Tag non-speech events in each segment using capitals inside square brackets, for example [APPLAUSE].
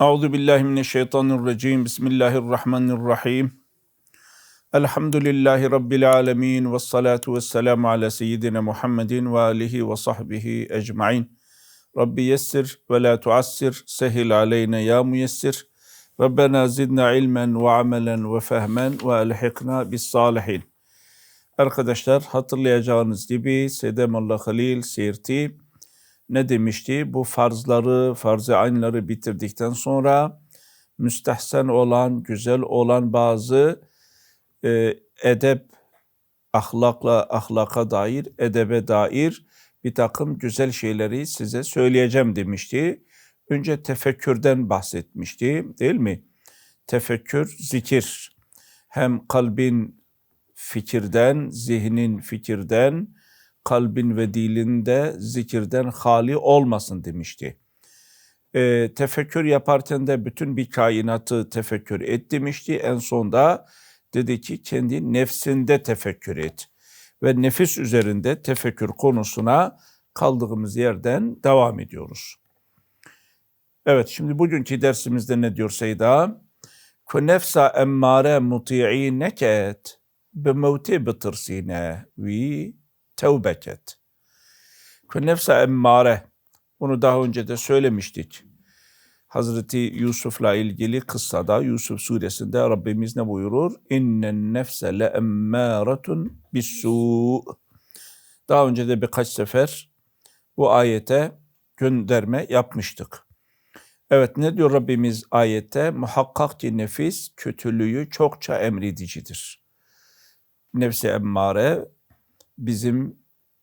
Euzu billahi mineşşeytanirracim. Bismillahirrahmanirrahim. Elhamdülillahi rabbil alamin ve salatu vesselamü ala seyyidina Muhammedin ve alihi ve sahbihi ecmaîn. Rabbi yessir ve la tuassir. Sehil aleyna ya müyessir. Rabbena zidna ilmen ve amelen ve fehmen ve elhikna bis salihin. Arkadaşlar hatırlayacağınız gibi Sedemallah Halil Sirti ne demişti? Bu farzları, farz-ı aynları bitirdikten sonra müstehsen olan, güzel olan bazı e, edep, ahlakla, ahlaka dair, edebe dair bir takım güzel şeyleri size söyleyeceğim demişti. Önce tefekkürden bahsetmişti, değil mi? Tefekkür, zikir. Hem kalbin fikirden, zihnin fikirden, kalbin ve dilinde zikirden hali olmasın demişti. E, tefekkür yaparken de bütün bir kainatı tefekkür et demişti. En sonda dedi ki kendi nefsinde tefekkür et. Ve nefis üzerinde tefekkür konusuna kaldığımız yerden devam ediyoruz. Evet şimdi bugünkü dersimizde ne diyor Seyda? Ku nefsa emmare muti'i neket be mevti bitirsine vi tevbek et. Nefse emmare. Bunu daha önce de söylemiştik. Hazreti Yusuf'la ilgili kıssada Yusuf suresinde Rabbimiz ne buyurur? İnnen nefse le emmâretun bissu. Daha önce de birkaç sefer bu ayete gönderme yapmıştık. Evet ne diyor Rabbimiz ayette? Muhakkak ki nefis kötülüğü çokça emredicidir. Nefsi emmare bizim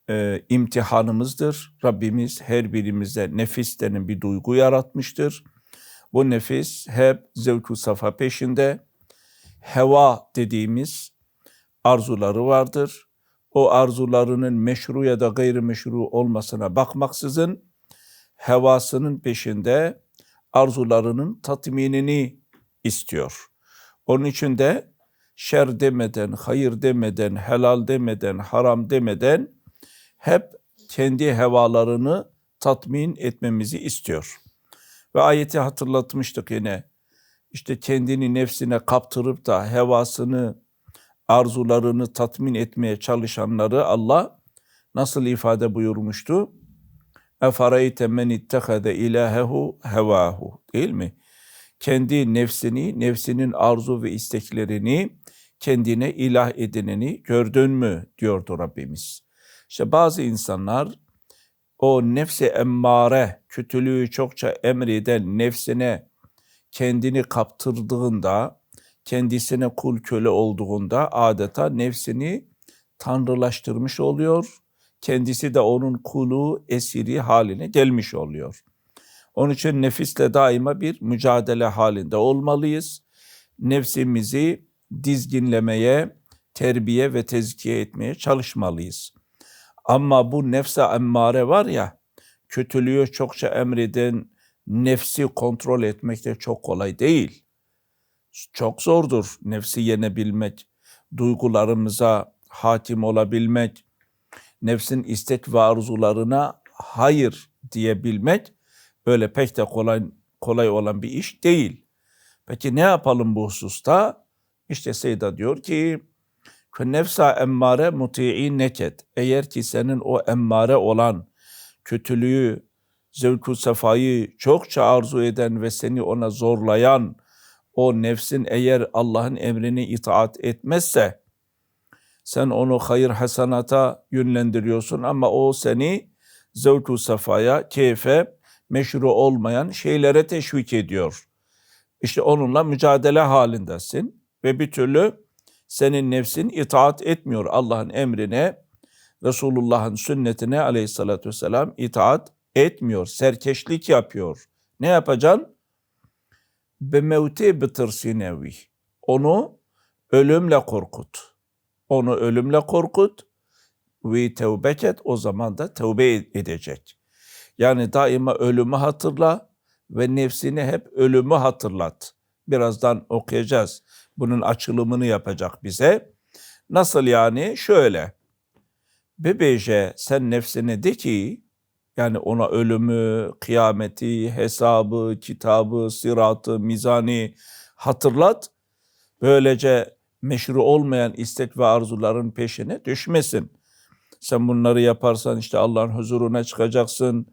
e, imtihanımızdır. Rabbimiz her birimize nefis denen bir duygu yaratmıştır. Bu nefis hep zevku safa peşinde. Heva dediğimiz arzuları vardır. O arzularının meşru ya da gayrimeşru olmasına bakmaksızın hevasının peşinde arzularının tatminini istiyor. Onun için de şer demeden, hayır demeden, helal demeden, haram demeden hep kendi hevalarını tatmin etmemizi istiyor. Ve ayeti hatırlatmıştık yine. İşte kendini nefsine kaptırıp da hevasını, arzularını tatmin etmeye çalışanları Allah nasıl ifade buyurmuştu? Efareyte men ittehade ilahehu hevahu değil mi? Kendi nefsini, nefsinin arzu ve isteklerini kendine ilah edineni gördün mü diyordu Rabbimiz. İşte bazı insanlar o nefse emmare, kötülüğü çokça emreden nefsine kendini kaptırdığında, kendisine kul köle olduğunda adeta nefsini tanrılaştırmış oluyor. Kendisi de onun kulu, esiri haline gelmiş oluyor. Onun için nefisle daima bir mücadele halinde olmalıyız. Nefsimizi dizginlemeye, terbiye ve tezkiye etmeye çalışmalıyız. Ama bu nefse emmare var ya, kötülüğü çokça emreden nefsi kontrol etmek de çok kolay değil. Çok zordur nefsi yenebilmek, duygularımıza hakim olabilmek, nefsin istek ve arzularına hayır diyebilmek öyle pek de kolay kolay olan bir iş değil. Peki ne yapalım bu hususta? İşte Seyda diyor ki nefsa emmare muti'i neket. Eğer ki senin o emmare olan kötülüğü, zevku sefayı çokça arzu eden ve seni ona zorlayan o nefsin eğer Allah'ın emrini itaat etmezse sen onu hayır hasanata yönlendiriyorsun ama o seni zevku sefaya, keyfe, meşru olmayan şeylere teşvik ediyor. İşte onunla mücadele halindesin ve bir türlü senin nefsin itaat etmiyor Allah'ın emrine, Resulullah'ın sünnetine aleyhissalatü vesselam itaat etmiyor, serkeşlik yapıyor. Ne yapacaksın? Be mevti bitirsinevi. Onu ölümle korkut. Onu ölümle korkut ve tevbek et o zaman da tevbe edecek. Yani daima ölümü hatırla ve nefsini hep ölümü hatırlat. Birazdan okuyacağız bunun açılımını yapacak bize. Nasıl yani? Şöyle. Bebeğe sen nefsine de ki Yani ona ölümü, kıyameti, hesabı, kitabı, sıratı, mizani hatırlat. Böylece meşru olmayan istek ve arzuların peşine düşmesin. Sen bunları yaparsan işte Allah'ın huzuruna çıkacaksın.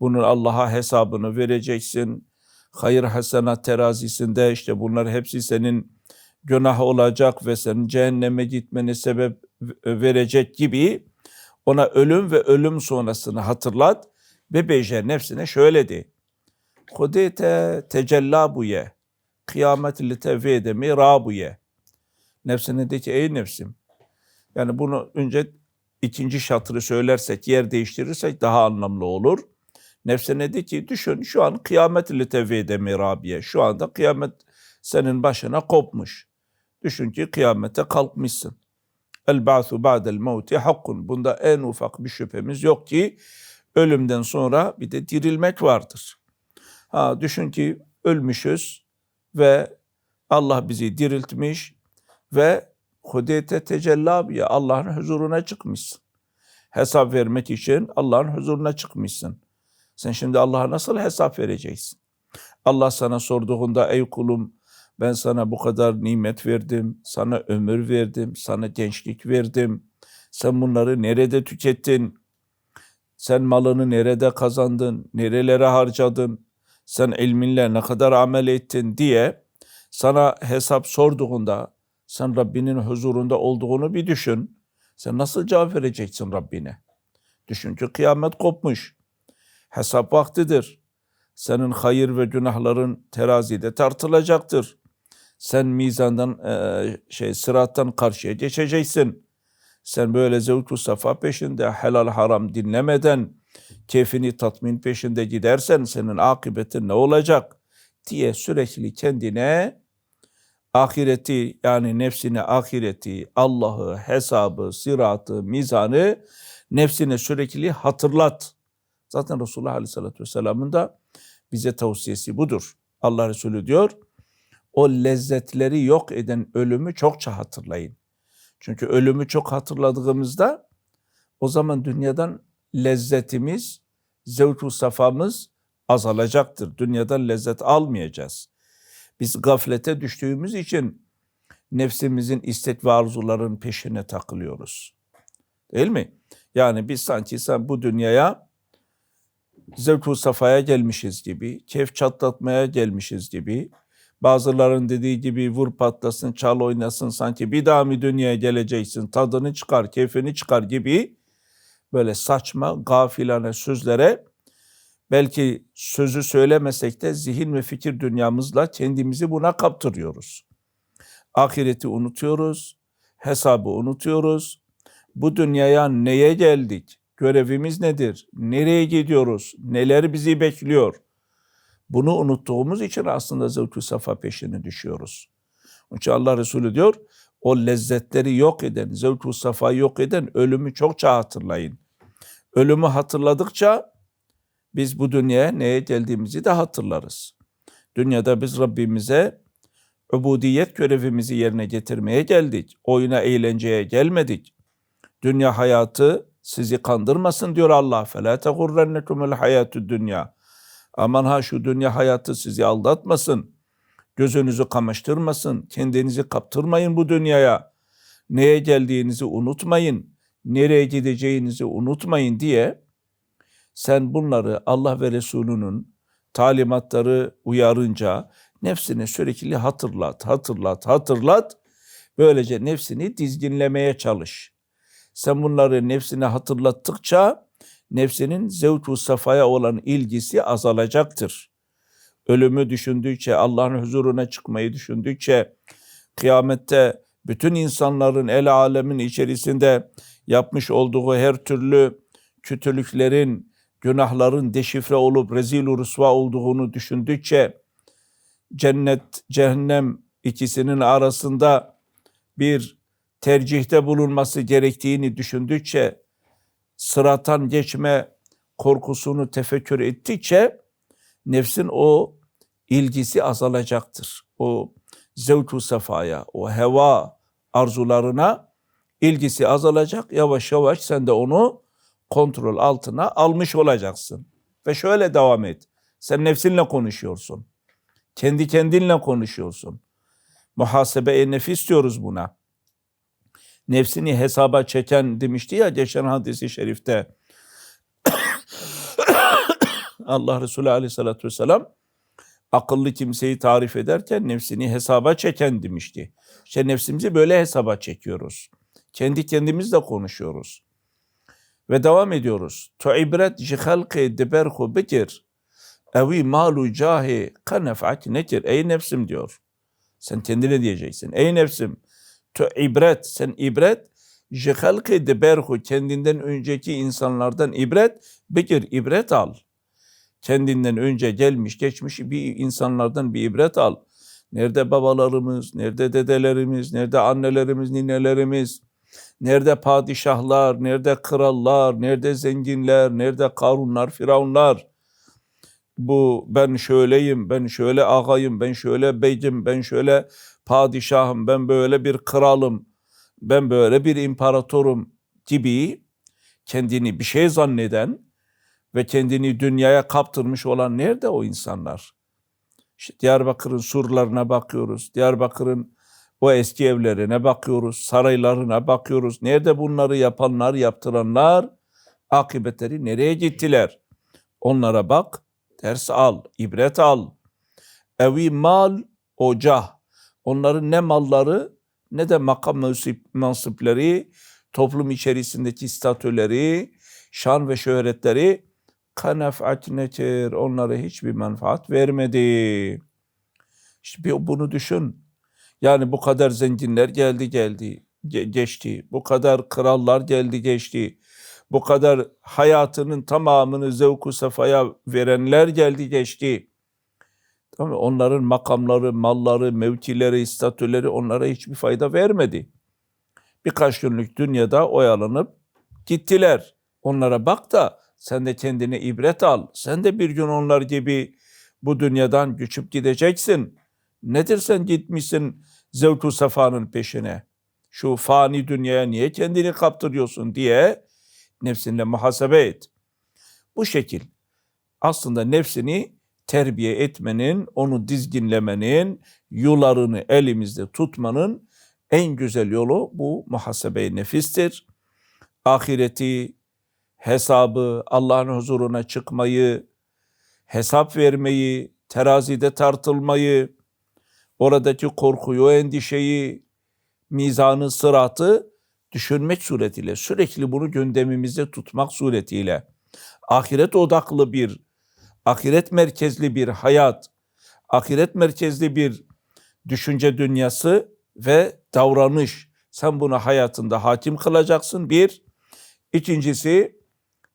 Bunun Allah'a hesabını vereceksin. Hayır hasenat terazisinde işte bunlar hepsi senin günah olacak ve senin cehenneme gitmene sebep verecek gibi ona ölüm ve ölüm sonrasını hatırlat ve beyce nefsine şöyle de. Hudete tecellabuye kıyamet li tevvedemi rabuye. Nefsine de ki ey nefsim. Yani bunu önce ikinci şatırı söylersek, yer değiştirirsek daha anlamlı olur. Nefsine de ki düşün şu an kıyamet li tevvedemi rabiye. Şu anda kıyamet senin başına kopmuş. Düşün ki kıyamete kalkmışsın. El ba'su ba'del mevti hakkun. Bunda en ufak bir şüphemiz yok ki ölümden sonra bir de dirilmek vardır. Ha düşün ki ölmüşüz ve Allah bizi diriltmiş ve hudete tecellabiye Allah'ın huzuruna çıkmışsın. Hesap vermek için Allah'ın huzuruna çıkmışsın. Sen şimdi Allah'a nasıl hesap vereceksin? Allah sana sorduğunda ey kulum ben sana bu kadar nimet verdim, sana ömür verdim, sana gençlik verdim. Sen bunları nerede tükettin? Sen malını nerede kazandın? Nerelere harcadın? Sen ilminle ne kadar amel ettin diye sana hesap sorduğunda sen Rabbinin huzurunda olduğunu bir düşün. Sen nasıl cevap vereceksin Rabbine? Düşün ki kıyamet kopmuş. Hesap vaktidir. Senin hayır ve günahların terazide tartılacaktır. Sen mizandan e, şey sırattan karşıya geçeceksin. Sen böyle zevku safa peşinde helal haram dinlemeden keyfini tatmin peşinde gidersen senin akıbetin ne olacak diye sürekli kendine ahireti yani nefsine ahireti, Allah'ı, hesabı, sıratı, mizanı nefsine sürekli hatırlat. Zaten Resulullah Aleyhisselatü Vesselam'ın da bize tavsiyesi budur. Allah Resulü diyor, o lezzetleri yok eden ölümü çokça hatırlayın. Çünkü ölümü çok hatırladığımızda o zaman dünyadan lezzetimiz, zevku safamız azalacaktır. Dünyadan lezzet almayacağız. Biz gaflete düştüğümüz için nefsimizin istek ve arzuların peşine takılıyoruz. Değil mi? Yani biz sanki sen bu dünyaya zevku safaya gelmişiz gibi, keyif çatlatmaya gelmişiz gibi, bazıların dediği gibi vur patlasın, çal oynasın sanki bir daha mı dünyaya geleceksin, tadını çıkar, keyfini çıkar gibi böyle saçma, gafilane sözlere belki sözü söylemesek de zihin ve fikir dünyamızla kendimizi buna kaptırıyoruz. Ahireti unutuyoruz, hesabı unutuyoruz. Bu dünyaya neye geldik? Görevimiz nedir? Nereye gidiyoruz? Neler bizi bekliyor? Bunu unuttuğumuz için aslında zevk safa peşine düşüyoruz. Onun için Allah Resulü diyor, o lezzetleri yok eden, zevk safayı yok eden ölümü çokça hatırlayın. Ölümü hatırladıkça biz bu dünyaya neye geldiğimizi de hatırlarız. Dünyada biz Rabbimize ubudiyet görevimizi yerine getirmeye geldik. Oyuna, eğlenceye gelmedik. Dünya hayatı sizi kandırmasın diyor Allah. فَلَا تَغُرَّنَّكُمُ الْحَيَاتُ dünya. Aman ha şu dünya hayatı sizi aldatmasın. Gözünüzü kamaştırmasın. Kendinizi kaptırmayın bu dünyaya. Neye geldiğinizi unutmayın. Nereye gideceğinizi unutmayın diye sen bunları Allah ve Resulünün talimatları uyarınca nefsini sürekli hatırlat, hatırlat, hatırlat. Böylece nefsini dizginlemeye çalış. Sen bunları nefsine hatırlattıkça nefsinin zevk safaya olan ilgisi azalacaktır. Ölümü düşündükçe, Allah'ın huzuruna çıkmayı düşündükçe, kıyamette bütün insanların el alemin içerisinde yapmış olduğu her türlü kötülüklerin, günahların deşifre olup rezil rüsva olduğunu düşündükçe cennet, cehennem ikisinin arasında bir tercihte bulunması gerektiğini düşündükçe sıratan geçme korkusunu tefekkür ettikçe nefsin o ilgisi azalacaktır. O zevku sefaya, o heva arzularına ilgisi azalacak. Yavaş yavaş sen de onu kontrol altına almış olacaksın. Ve şöyle devam et. Sen nefsinle konuşuyorsun. Kendi kendinle konuşuyorsun. Muhasebe-i nefis diyoruz buna. Nefsini hesaba çeken demişti ya geçen hadisi şerifte. [COUGHS] Allah Resulü aleyhissalatü vesselam akıllı kimseyi tarif ederken nefsini hesaba çeken demişti. İşte nefsimizi böyle hesaba çekiyoruz. Kendi kendimizle konuşuyoruz. Ve devam ediyoruz. Tu ibret ji halqi deberhu bekir. Evi malu cahi kanefat nekir. Ey nefsim diyor. Sen kendine diyeceksin. Ey nefsim. Tu ibret. Sen ibret. Ji halqi deberhu. Kendinden önceki insanlardan ibret. Bekir ibret al. Kendinden önce gelmiş geçmiş bir insanlardan bir ibret al. Nerede babalarımız, nerede dedelerimiz, nerede annelerimiz, ninelerimiz, nerede padişahlar, nerede krallar, nerede zenginler, nerede karunlar, firavunlar. Bu ben şöyleyim, ben şöyle ağayım, ben şöyle beyim, ben şöyle padişahım, ben böyle bir kralım, ben böyle bir imparatorum gibi kendini bir şey zanneden ve kendini dünyaya kaptırmış olan nerede o insanlar? İşte Diyarbakır'ın surlarına bakıyoruz. Diyarbakır'ın o eski evlerine bakıyoruz. Saraylarına bakıyoruz. Nerede bunları yapanlar, yaptıranlar? Akıbetleri nereye gittiler? Onlara bak, ders al, ibret al. Evi mal, ocah. Onların ne malları ne de makam mensip, mensipleri, toplum içerisindeki statüleri, şan ve şöhretleri kanefat netir. Onlara hiçbir menfaat vermedi. İşte bir bunu düşün. Yani bu kadar zenginler geldi geldi ge- geçti. Bu kadar krallar geldi geçti. Bu kadar hayatının tamamını zevku sefaya verenler geldi geçti. Tamam mı? Onların makamları, malları, mevkileri, statüleri onlara hiçbir fayda vermedi. Birkaç günlük dünyada oyalanıp gittiler. Onlara bak da sen de kendine ibret al. Sen de bir gün onlar gibi bu dünyadan göçüp gideceksin. Nedir sen gitmişsin zevku safanın peşine? Şu fani dünyaya niye kendini kaptırıyorsun diye nefsinle muhasebe et. Bu şekil aslında nefsini terbiye etmenin, onu dizginlemenin, yularını elimizde tutmanın en güzel yolu bu muhasebe-i nefistir. Ahireti, hesabı, Allah'ın huzuruna çıkmayı, hesap vermeyi, terazide tartılmayı, oradaki korkuyu, endişeyi, mizanı, sıratı düşünmek suretiyle, sürekli bunu gündemimizde tutmak suretiyle, ahiret odaklı bir, ahiret merkezli bir hayat, ahiret merkezli bir düşünce dünyası ve davranış. Sen bunu hayatında hakim kılacaksın bir. İkincisi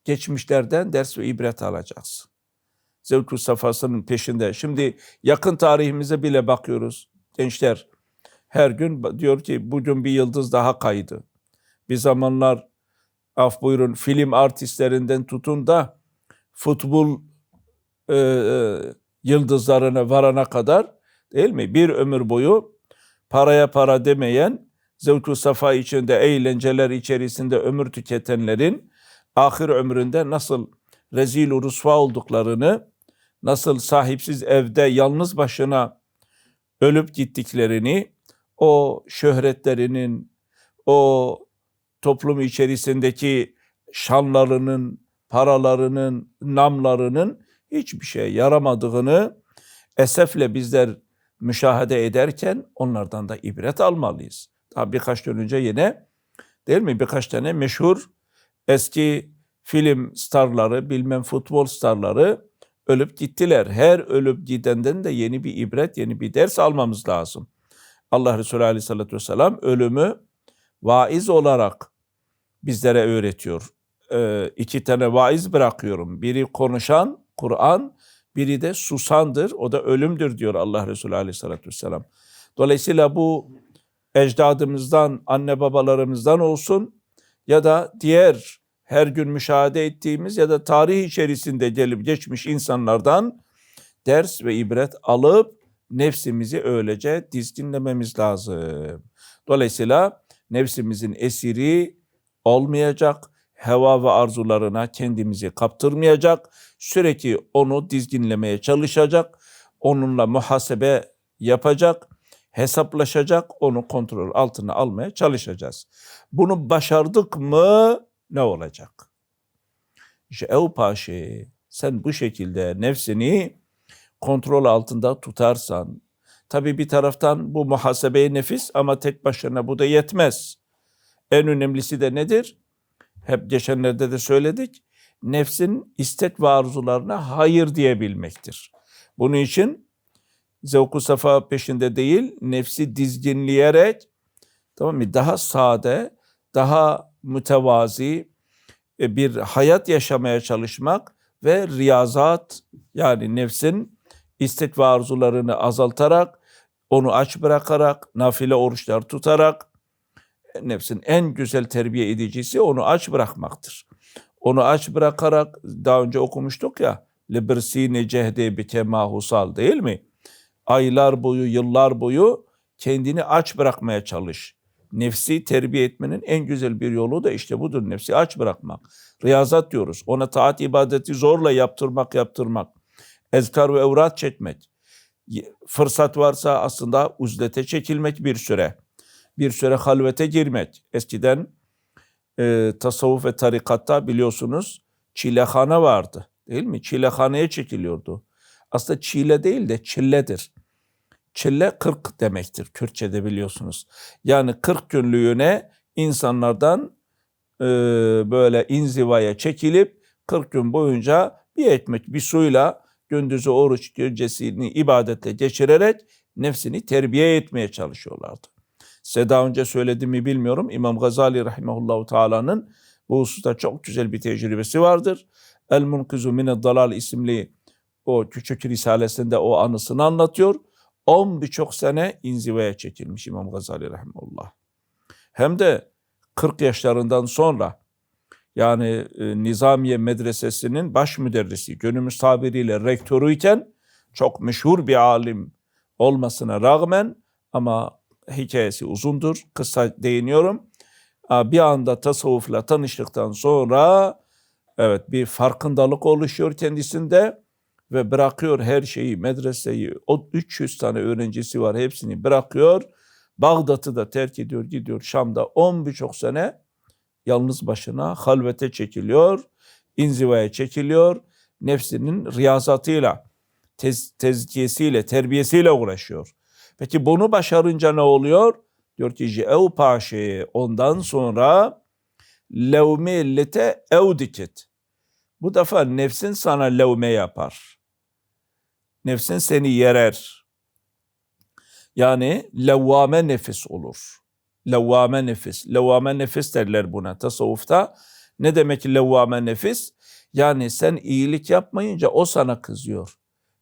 geçmişlerden ders ve ibret alacaksın. Zevk-ü safasının peşinde. Şimdi yakın tarihimize bile bakıyoruz gençler. Her gün diyor ki bugün bir yıldız daha kaydı. Bir zamanlar af buyurun film artistlerinden tutun da futbol e, e, yıldızlarına varana kadar değil mi? Bir ömür boyu paraya para demeyen, zevk-ü safa içinde, eğlenceler içerisinde ömür tüketenlerin ahir ömründe nasıl rezil rusva olduklarını, nasıl sahipsiz evde yalnız başına ölüp gittiklerini, o şöhretlerinin, o toplum içerisindeki şanlarının, paralarının, namlarının hiçbir şeye yaramadığını esefle bizler müşahede ederken onlardan da ibret almalıyız. Daha birkaç gün önce yine değil mi birkaç tane meşhur eski film starları, bilmem futbol starları ölüp gittiler. Her ölüp gidenden de yeni bir ibret, yeni bir ders almamız lazım. Allah Resulü Aleyhisselatü Vesselam ölümü vaiz olarak bizlere öğretiyor. Ee, iki tane vaiz bırakıyorum. Biri konuşan Kur'an, biri de susandır. O da ölümdür diyor Allah Resulü Aleyhisselatü Vesselam. Dolayısıyla bu ecdadımızdan, anne babalarımızdan olsun ya da diğer her gün müşahede ettiğimiz ya da tarih içerisinde gelip geçmiş insanlardan ders ve ibret alıp nefsimizi öylece dizginlememiz lazım. Dolayısıyla nefsimizin esiri olmayacak, heva ve arzularına kendimizi kaptırmayacak, sürekli onu dizginlemeye çalışacak, onunla muhasebe yapacak, hesaplaşacak, onu kontrol altına almaya çalışacağız. Bunu başardık mı ne olacak? İşte ev paşe sen bu şekilde nefsini kontrol altında tutarsan, tabi bir taraftan bu muhasebeye nefis ama tek başına bu da yetmez. En önemlisi de nedir? Hep geçenlerde de söyledik. Nefsin istek ve arzularına hayır diyebilmektir. Bunun için zevku safa peşinde değil, nefsi dizginleyerek tamam mı? Daha sade, daha mütevazi e, bir hayat yaşamaya çalışmak ve riyazat yani nefsin istek ve arzularını azaltarak, onu aç bırakarak, nafile oruçlar tutarak, nefsin en güzel terbiye edicisi onu aç bırakmaktır. Onu aç bırakarak, daha önce okumuştuk ya, libersine cehde bike mahusal değil mi? Aylar boyu, yıllar boyu kendini aç bırakmaya çalış. Nefsi terbiye etmenin en güzel bir yolu da işte budur. Nefsi aç bırakmak. Riyazat diyoruz. Ona taat ibadeti zorla yaptırmak yaptırmak ezkar ve evrat çekmek. Fırsat varsa aslında uzlete çekilmek bir süre. Bir süre halvete girmek. Eskiden e, tasavvuf ve tarikatta biliyorsunuz çilehane vardı. Değil mi? Çilehaneye çekiliyordu. Aslında çile değil de çilledir. Çille kırk demektir Kürtçe'de biliyorsunuz. Yani kırk günlüğüne insanlardan e, böyle inzivaya çekilip kırk gün boyunca bir ekmek bir suyla gündüzü oruç gecesini ibadete geçirerek nefsini terbiye etmeye çalışıyorlardı. Size daha önce söylediğimi bilmiyorum. İmam Gazali rahimahullahu teala'nın bu hususta çok güzel bir tecrübesi vardır. El Munkizu Mine Dalal isimli o küçük risalesinde o anısını anlatıyor. On birçok sene inzivaya çekilmiş İmam Gazali rahimahullah. Hem de 40 yaşlarından sonra yani e, Nizamiye Medresesi'nin baş müderrisi, günümüz tabiriyle rektörüyken çok meşhur bir alim olmasına rağmen ama hikayesi uzundur, kısa değiniyorum. Bir anda tasavvufla tanıştıktan sonra evet bir farkındalık oluşuyor kendisinde ve bırakıyor her şeyi, medreseyi, o 300 tane öğrencisi var hepsini bırakıyor. Bağdat'ı da terk ediyor, gidiyor Şam'da 10 birçok sene yalnız başına halvete çekiliyor, inzivaya çekiliyor, nefsinin riyazatıyla, tez, tezkiyesiyle, terbiyesiyle uğraşıyor. Peki bunu başarınca ne oluyor? Diyor ki ev paşe ondan sonra levme lete evdikit. Bu defa nefsin sana levme yapar. Nefsin seni yerer. Yani levvame nefis olur. Levvame nefis. Levvame nefis derler buna tasavvufta. Ne demek levvame nefis? Yani sen iyilik yapmayınca o sana kızıyor.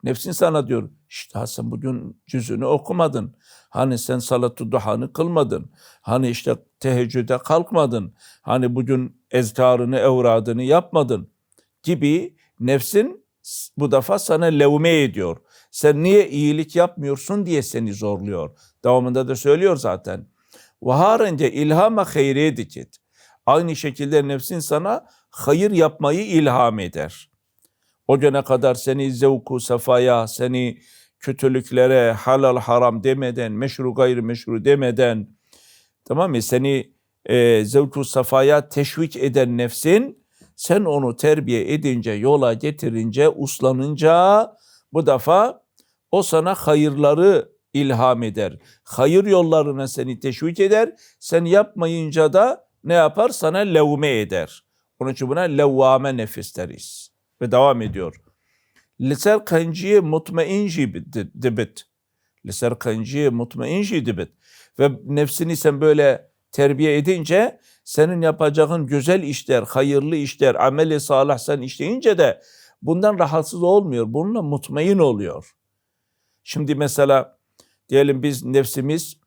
Nefsin sana diyor, işte sen bugün cüzünü okumadın. Hani sen salatu duhanı kılmadın. Hani işte teheccüde kalkmadın. Hani bugün ezkarını, evradını yapmadın gibi nefsin bu defa sana levme ediyor. Sen niye iyilik yapmıyorsun diye seni zorluyor. Devamında da söylüyor zaten. Vaharence ilhama hayriye dikit. Aynı şekilde nefsin sana hayır yapmayı ilham eder. O güne kadar seni zevku sefaya, seni kötülüklere halal haram demeden, meşru gayri meşru demeden, tamam mı? Seni e, zevku sefaya teşvik eden nefsin, sen onu terbiye edince, yola getirince, uslanınca bu defa o sana hayırları ilham eder. Hayır yollarına seni teşvik eder. Sen yapmayınca da ne yapar? Sana levme eder. Onun için buna levvame nefis deriz. Ve devam ediyor. Liser kanciye mutmainci dibit. Liser kanciye mutmainci dibit. Ve nefsini sen böyle terbiye edince senin yapacağın güzel işler, hayırlı işler, ameli salih sen işleyince de bundan rahatsız olmuyor. Bununla mutmain oluyor. Şimdi mesela Diyelim biz nefsimiz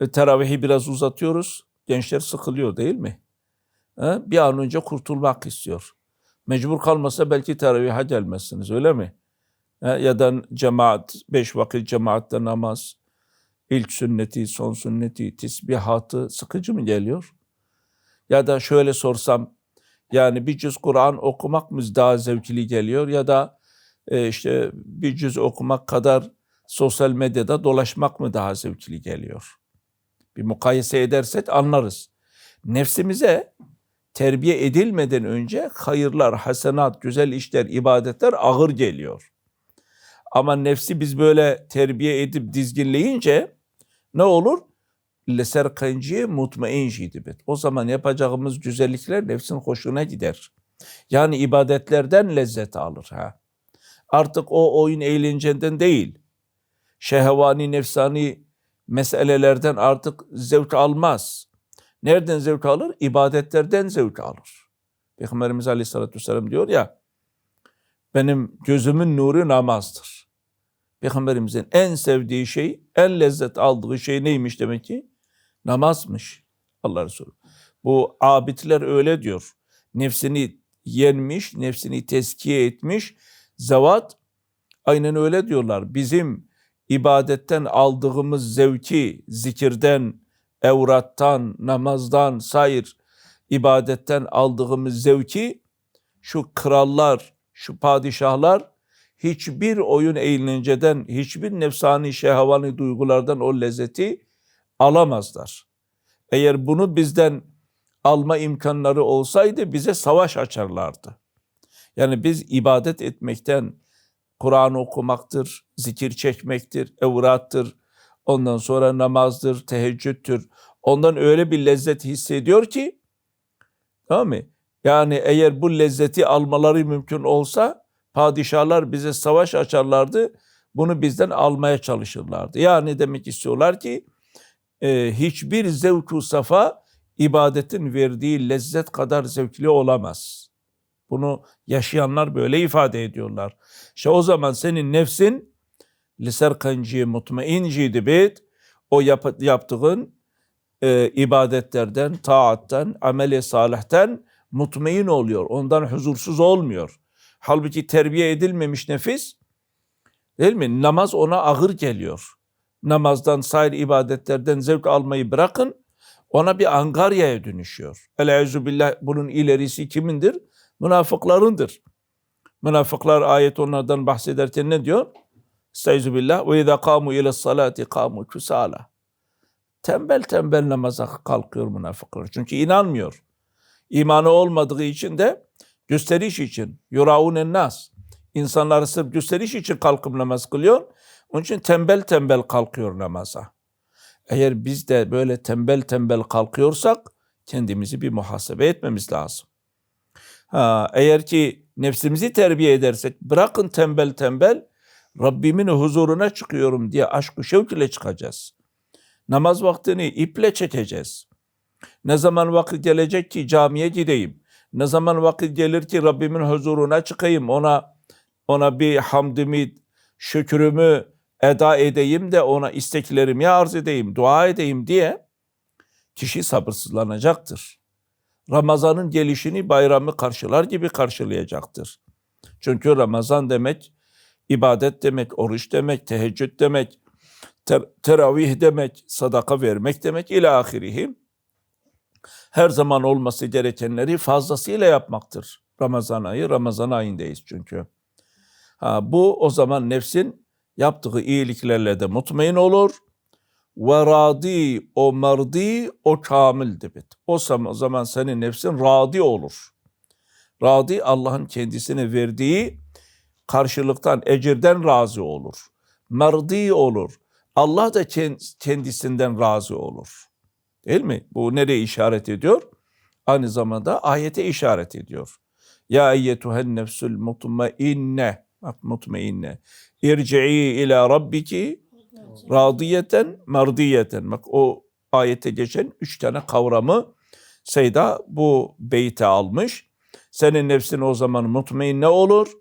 e, teravihi biraz uzatıyoruz. Gençler sıkılıyor değil mi? Bir an önce kurtulmak istiyor. Mecbur kalmasa belki teravihe gelmezsiniz öyle mi? Ya da cemaat, beş vakit cemaatte namaz, ilk sünneti, son sünneti, tisbihatı sıkıcı mı geliyor? Ya da şöyle sorsam, Yani bir cüz Kur'an okumak mı daha zevkli geliyor ya da e, işte bir cüz okumak kadar sosyal medyada dolaşmak mı daha zevkli geliyor? Bir mukayese edersek anlarız. Nefsimize terbiye edilmeden önce hayırlar, hasenat, güzel işler, ibadetler ağır geliyor. Ama nefsi biz böyle terbiye edip dizginleyince ne olur? Leserkanciye mutmain jidibet. O zaman yapacağımız güzellikler nefsin hoşuna gider. Yani ibadetlerden lezzet alır. ha. Artık o oyun eğlenceden değil. Şehvani, nefsani meselelerden artık zevk almaz. Nereden zevk alır? İbadetlerden zevk alır. Peygamberimiz Aleyhisselatü Vesselam diyor ya, benim gözümün nuru namazdır. Peygamberimizin en sevdiği şey, en lezzet aldığı şey neymiş demek ki? Namazmış. Allah Resulü. Bu abidler öyle diyor. Nefsini yenmiş, nefsini teskiye etmiş. Zevat aynen öyle diyorlar. Bizim ibadetten aldığımız zevki, zikirden, evrattan, namazdan, sair ibadetten aldığımız zevki şu krallar, şu padişahlar hiçbir oyun eğlenceden, hiçbir nefsani şehvani duygulardan o lezzeti alamazlar. Eğer bunu bizden alma imkanları olsaydı bize savaş açarlardı. Yani biz ibadet etmekten, Kur'an okumaktır, zikir çekmektir, evrattır, ondan sonra namazdır, teheccüdtür. Ondan öyle bir lezzet hissediyor ki, tamam mı? Yani eğer bu lezzeti almaları mümkün olsa, padişahlar bize savaş açarlardı, bunu bizden almaya çalışırlardı. Yani demek istiyorlar ki, e, hiçbir zevku safa ibadetin verdiği lezzet kadar zevkli olamaz. Bunu yaşayanlar böyle ifade ediyorlar. İşte o zaman senin nefsin liserkanciye mutmainciydi bit. O yap, yaptığın e, ibadetlerden, taatten, ameli salihten mutmain oluyor. Ondan huzursuz olmuyor. Halbuki terbiye edilmemiş nefis değil mi? Namaz ona ağır geliyor. Namazdan, sair ibadetlerden zevk almayı bırakın. Ona bir angaryaya dönüşüyor. Elâzu billah bunun ilerisi kimindir? Münafıklarındır. Münafıklar ayet onlardan bahsederken ne diyor? Estaizu billah ve izâ kâmu ile salati kâmu kusâla. Tembel tembel namaza kalkıyor münafıklar. Çünkü inanmıyor. İmanı olmadığı için de gösteriş için. Yuraunen nas. İnsanları sırf gösteriş için kalkıp namaz kılıyor. Onun için tembel tembel kalkıyor namaza. Eğer biz de böyle tembel tembel kalkıyorsak kendimizi bir muhasebe etmemiz lazım. Ha, eğer ki nefsimizi terbiye edersek bırakın tembel tembel Rabbimin huzuruna çıkıyorum diye aşk-ı şevk ile çıkacağız. Namaz vaktini iple çekeceğiz. Ne zaman vakit gelecek ki camiye gideyim? Ne zaman vakit gelir ki Rabbimin huzuruna çıkayım? Ona ona bir hamdimi, şükrümü eda edeyim de ona isteklerimi arz edeyim, dua edeyim diye kişi sabırsızlanacaktır. Ramazanın gelişini bayramı karşılar gibi karşılayacaktır. Çünkü Ramazan demek ibadet demek, oruç demek, teheccüd demek, ter teravih demek, sadaka vermek demek ilahirihi. Her zaman olması gerekenleri fazlasıyla yapmaktır. Ramazan ayı, Ramazan ayındayız çünkü. Ha, bu o zaman nefsin yaptığı iyiliklerle de mutmain olur. Ve radi o merdi o kamil debit. O zaman senin nefsin radi olur. Radi Allah'ın kendisine verdiği karşılıktan, ecirden razı olur. Merdi olur. Allah da kendisinden razı olur. Değil mi? Bu nereye işaret ediyor? Aynı zamanda ayete işaret ediyor. Ya eyyetühen nefsül mutmainne. Bak mutmainne. İrci'i ila rabbiki radiyeten mardiyeten. Bak o ayete geçen üç tane kavramı Seyda bu beyti almış. Senin nefsin o zaman mutmain ne olur?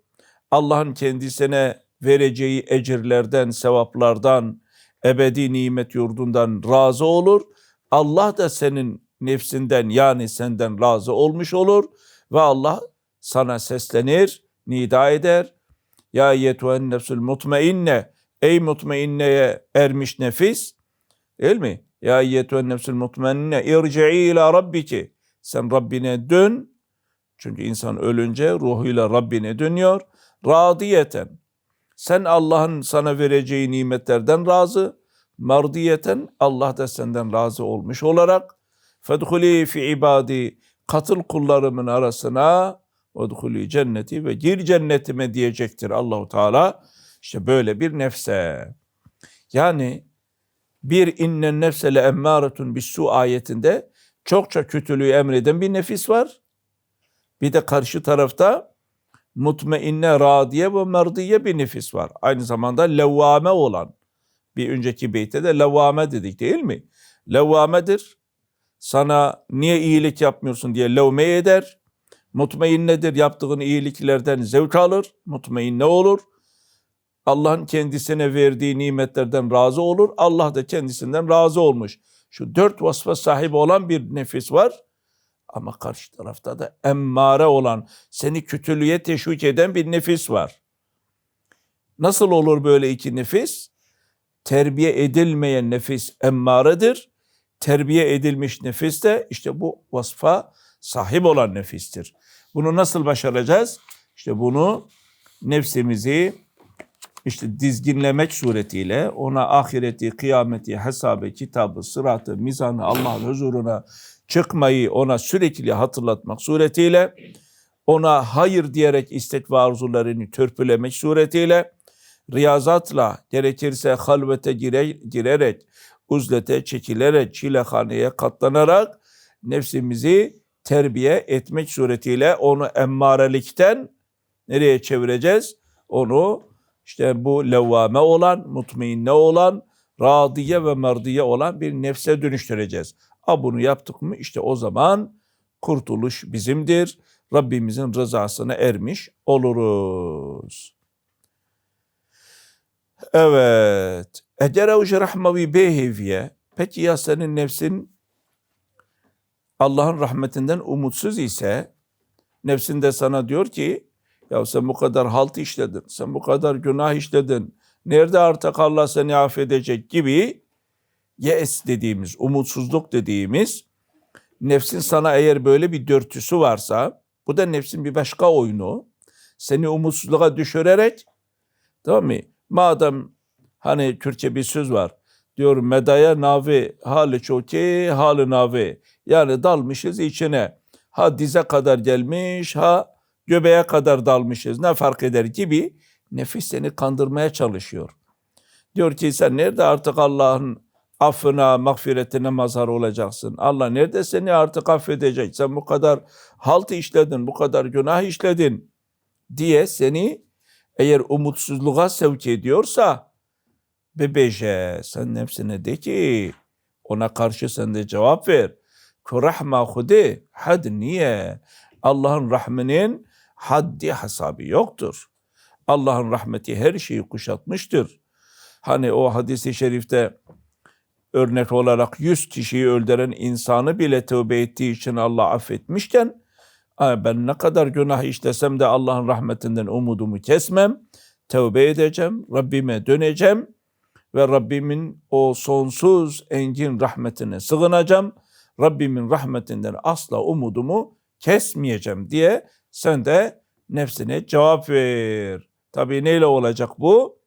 Allah'ın kendisine vereceği ecirlerden, sevaplardan, ebedi nimet yurdundan razı olur. Allah da senin nefsinden yani senden razı olmuş olur ve Allah sana seslenir, nida eder. Ya yetuen nefsül mutmainne ey mutmainneye ermiş nefis değil mi? Ya yetuen nefsül mutmainne irci'i ila rabbiki sen Rabbine dön Çünkü insan ölünce ruhuyla Rabbine dönüyor. Radiyeten. Sen Allah'ın sana vereceği nimetlerden razı. Mardiyeten Allah da senden razı olmuş olarak. Fedhuli fi ibadi katıl kullarımın arasına Udhuli cenneti ve gir cennetime diyecektir Allahu Teala. İşte böyle bir nefse. Yani bir innen nefse le emmâretun bis su ayetinde çokça kötülüğü emreden bir nefis var. Bir de karşı tarafta mutmainne radiye ve merdiye bir nefis var. Aynı zamanda levvame olan. Bir önceki beyte de levvame dedik değil mi? Levvamedir. Sana niye iyilik yapmıyorsun diye levme eder. Mutmainnedir. Yaptığın iyiliklerden zevk alır. Mutmainne olur. Allah'ın kendisine verdiği nimetlerden razı olur. Allah da kendisinden razı olmuş. Şu dört vasfa sahip olan bir nefis var. Ama karşı tarafta da emmare olan, seni kötülüğe teşvik eden bir nefis var. Nasıl olur böyle iki nefis? Terbiye edilmeyen nefis emmaredir. Terbiye edilmiş nefis de işte bu vasfa sahip olan nefistir. Bunu nasıl başaracağız? İşte bunu nefsimizi işte dizginlemek suretiyle ona ahireti, kıyameti, hesabı, kitabı, sıratı, mizanı, Allah'ın huzuruna çıkmayı ona sürekli hatırlatmak suretiyle ona hayır diyerek istek ve arzularını törpülemek suretiyle riyazatla gerekirse halvete gire, girerek, uzlete çekilerek, çilehaneye katlanarak nefsimizi terbiye etmek suretiyle onu emmarelikten nereye çevireceğiz? Onu işte bu levvame olan, mutmainne olan, radiye ve merdiye olan bir nefse dönüştüreceğiz. A bunu yaptık mı işte o zaman kurtuluş bizimdir. Rabbimizin rızasına ermiş oluruz. Evet. Ecere ucu rahmavi beheviye. Peki ya senin nefsin Allah'ın rahmetinden umutsuz ise nefsin de sana diyor ki ya sen bu kadar halt işledin, sen bu kadar günah işledin. Nerede artık Allah seni affedecek gibi yes dediğimiz, umutsuzluk dediğimiz nefsin sana eğer böyle bir dörtüsü varsa bu da nefsin bir başka oyunu. Seni umutsuzluğa düşürerek tamam mı? Madem hani Türkçe bir söz var. Diyor medaya navi hali çok iyi, hali navi. Yani dalmışız içine. Ha dize kadar gelmiş, ha göbeğe kadar dalmışız. Ne fark eder gibi nefis seni kandırmaya çalışıyor. Diyor ki sen nerede artık Allah'ın affına, mağfiretine mazhar olacaksın. Allah nerede seni artık affedecek? Sen bu kadar halt işledin, bu kadar günah işledin diye seni eğer umutsuzluğa sevk ediyorsa bebeje sen nefsine de ki ona karşı sen de cevap ver. Kurahma hude had niye? Allah'ın rahminin haddi hesabı yoktur. Allah'ın rahmeti her şeyi kuşatmıştır. Hani o hadisi şerifte örnek olarak yüz kişiyi öldüren insanı bile tövbe ettiği için Allah affetmişken ben ne kadar günah işlesem de Allah'ın rahmetinden umudumu kesmem. Tövbe edeceğim, Rabbime döneceğim ve Rabbimin o sonsuz engin rahmetine sığınacağım. Rabbimin rahmetinden asla umudumu kesmeyeceğim diye sen de nefsine cevap ver. Tabii neyle olacak bu?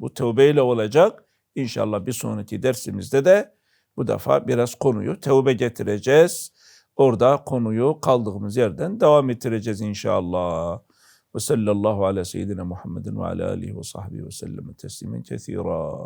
Bu tövbeyle olacak. İnşallah bir sonraki dersimizde de bu defa biraz konuyu tevbe getireceğiz. Orada konuyu kaldığımız yerden devam ettireceğiz inşallah. Ve sallallahu ala seyyidina Muhammedin ve ala alihi ve sahbihi ve sellem teslimen kethira.